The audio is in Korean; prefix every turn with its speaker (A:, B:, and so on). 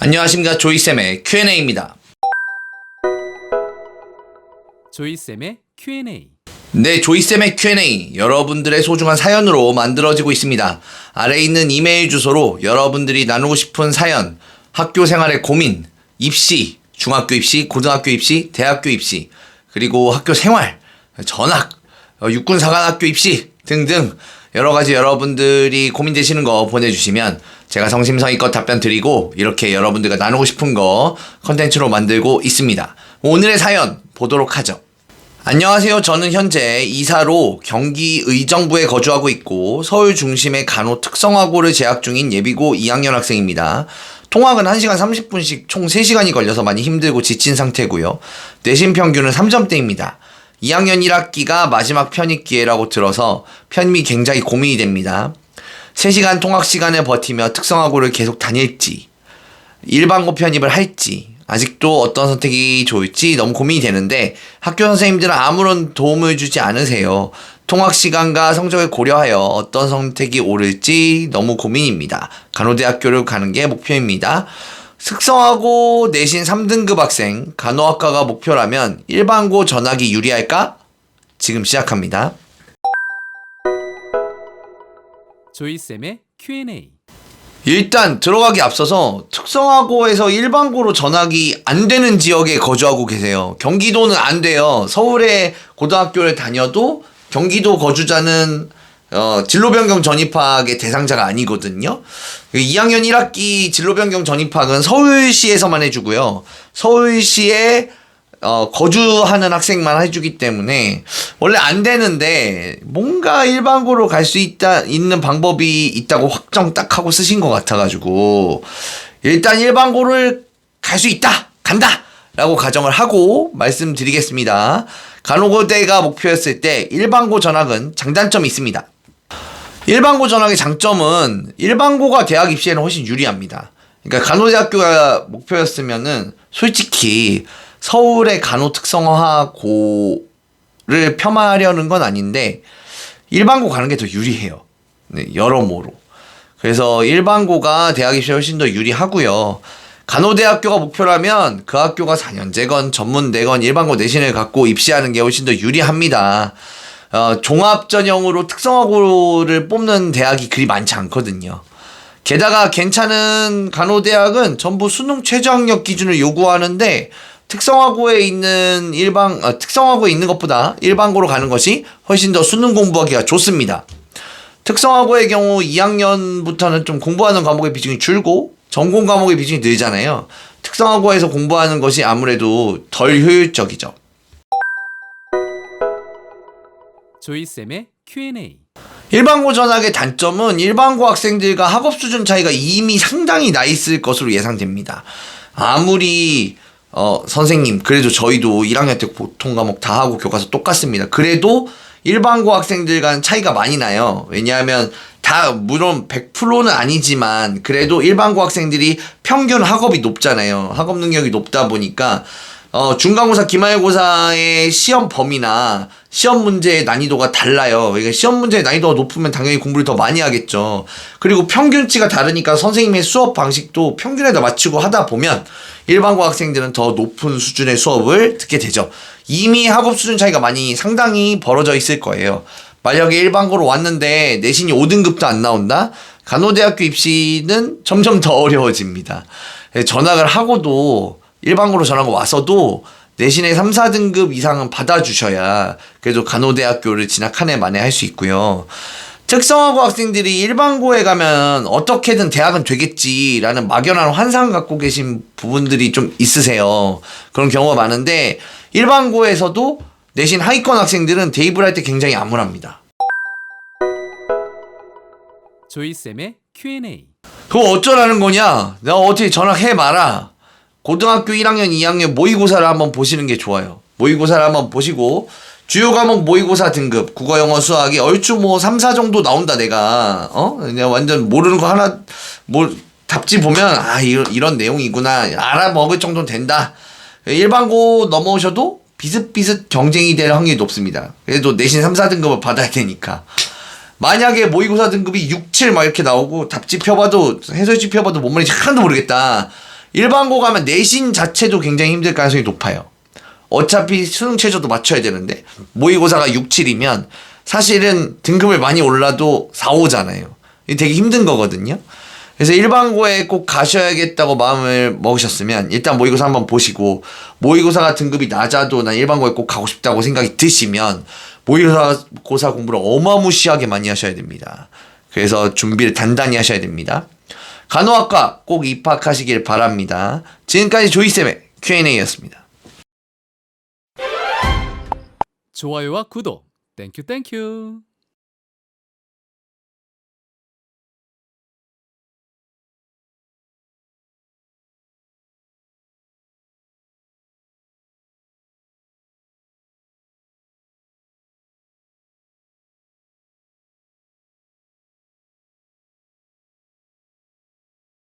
A: 안녕하십니까 조이쌤의 Q&A입니다.
B: 조이쌤의 Q&A
A: 네, 조이쌤의 Q&A 여러분들의 소중한 사연으로 만들어지고 있습니다. 아래 있는 이메일 주소로 여러분들이 나누고 싶은 사연, 학교 생활의 고민, 입시, 중학교 입시, 고등학교 입시, 대학교 입시, 그리고 학교 생활, 전학, 어, 육군사관학교 입시 등등 여러 가지 여러분들이 고민 되시는 거 보내주시면 제가 성심성의껏 답변 드리고 이렇게 여러분들과 나누고 싶은 거 컨텐츠로 만들고 있습니다. 오늘의 사연 보도록 하죠. 안녕하세요. 저는 현재 이사로 경기 의정부에 거주하고 있고 서울 중심의 간호 특성화고를 재학 중인 예비고 2학년 학생입니다. 통학은 1시간 30분씩 총 3시간이 걸려서 많이 힘들고 지친 상태고요. 내신 평균은 3점대입니다. 2학년 1학기가 마지막 편입 기회라고 들어서 편입이 굉장히 고민이 됩니다. 3시간 통학 시간을 버티며 특성화고를 계속 다닐지 일반고 편입을 할지 아직도 어떤 선택이 좋을지 너무 고민이 되는데 학교 선생님들은 아무런 도움을 주지 않으세요. 통학 시간과 성적을 고려하여 어떤 선택이 옳을지 너무 고민입니다. 간호대학교를 가는 게 목표입니다. 특성화고 내신 3등급 학생 간호학과가 목표라면 일반고 전학이 유리할까? 지금 시작합니다.
B: 조이쌤의 Q&A
A: 일단 들어가기 앞서서 특성화고에서 일반고로 전학이 안 되는 지역에 거주하고 계세요. 경기도는 안 돼요. 서울에 고등학교를 다녀도 경기도 거주자는 어, 진로 변경 전입학의 대상자가 아니거든요. 2학년 1학기 진로 변경 전입학은 서울시에서만 해주고요. 서울시에 어, 거주하는 학생만 해주기 때문에 원래 안 되는데 뭔가 일반고로 갈 수 있다 있는 방법이 있다고 확정 딱 하고 쓰신 것 같아가지고 일단 일반고를 갈 수 있다 간다 라고 가정을 하고 말씀드리겠습니다. 간호고대가 목표였을 때 일반고 전학은 장단점이 있습니다. 일반고 전학의 장점은 일반고가 대학 입시에는 훨씬 유리합니다. 그러니까 간호대학교가 목표였으면은 솔직히 서울의 간호 특성화고를 폄하하려는 건 아닌데 일반고 가는 게 더 유리해요. 네, 여러모로. 그래서 일반고가 대학 입시에 훨씬 더 유리하고요. 간호대학교가 목표라면 그 학교가 4년제건 전문대건 일반고 내신을 갖고 입시하는 게 훨씬 더 유리합니다. 어, 종합 전형으로 특성화고를 뽑는 대학이 그리 많지 않거든요. 게다가 괜찮은 간호대학은 전부 수능 최저학력 기준을 요구하는데 특성화고에 있는 일반 아, 특성화고에 있는 것보다 일반고로 가는 것이 훨씬 더 수능 공부하기가 좋습니다. 특성화고의 경우 2학년부터는 좀 공부하는 과목의 비중이 줄고 전공 과목의 비중이 늘잖아요. 특성화고에서 공부하는 것이 아무래도 덜 효율적이죠.
B: 조이쌤의 Q&A
A: 일반고 전학의 단점은 일반고 학생들과 학업 수준 차이가 이미 상당히 나 있을 것으로 예상됩니다. 아무리 어, 선생님 그래도 저희도 1학년 때 보통 과목 다 하고 교과서 똑같습니다. 그래도 일반고 학생들과는 차이가 많이 나요. 왜냐하면 다 물론 100%는 아니지만 그래도 일반고 학생들이 평균 학업이 높잖아요. 학업 능력이 높다 보니까 어, 중간고사, 기말고사의 시험 범위나 시험 문제의 난이도가 달라요. 그러니까 시험 문제의 난이도가 높으면 당연히 공부를 더 많이 하겠죠. 그리고 평균치가 다르니까 선생님의 수업 방식도 평균에다 맞추고 하다 보면 일반고 학생들은 더 높은 수준의 수업을 듣게 되죠. 이미 학업 수준 차이가 많이 상당히 벌어져 있을 거예요. 만약에 일반고로 왔는데 내신이 5등급도 안 나온다? 간호대학교 입시는 점점 더 어려워집니다. 전학을 하고도 일반고로 전화가 와서도 내신의 3, 4등급 이상은 받아주셔야 그래도 간호대학교를 진학 한 해 만에 할 수 있고요. 특성화고 학생들이 일반고에 가면 어떻게든 대학은 되겠지라는 막연한 환상 갖고 계신 부분들이 좀 있으세요. 그런 경우가 많은데 일반고에서도 내신 하위권 학생들은 대입을 할 때 굉장히 암울합니다.
B: 조이쌤의 Q&A
A: 그거 어쩌라는 거냐? 내가 어떻게 전학해 마라. 고등학교 1학년, 2학년 모의고사를 한번 보시는 게 좋아요. 모의고사를 한번 보시고 주요 과목 모의고사 등급 국어, 영어, 수학이 얼추 뭐 3, 4 정도 나온다 내가. 어? 내가 완전 모르는 거 하나 뭐 답지 보면 아 이런, 이런 내용이구나 알아먹을 정도는 된다. 일반고 넘어오셔도 비슷비슷 경쟁이 될 확률이 높습니다. 그래도 내신 3, 4등급을 받아야 되니까. 만약에 모의고사 등급이 6, 7 막 이렇게 나오고 답지 펴봐도 해설지 펴봐도 뭔 말인지 하나도 모르겠다. 일반고 가면 내신 자체도 굉장히 힘들 가능성이 높아요. 어차피 수능 최저도 맞춰야 되는데 모의고사가 6, 7이면 사실은 등급을 많이 올라도 4, 5잖아요. 이게 되게 힘든 거거든요. 그래서 일반고에 꼭 가셔야겠다고 마음을 먹으셨으면 일단 모의고사 한번 보시고 모의고사가 등급이 낮아도 난 일반고에 꼭 가고 싶다고 생각이 드시면 모의고사 고사 공부를 어마무시하게 많이 하셔야 됩니다. 그래서 준비를 단단히 하셔야 됩니다. 간호학과 꼭 입학하시길 바랍니다. 지금까지 조이쌤의 Q&A였습니다.
B: 좋아요와 구독 땡큐 땡큐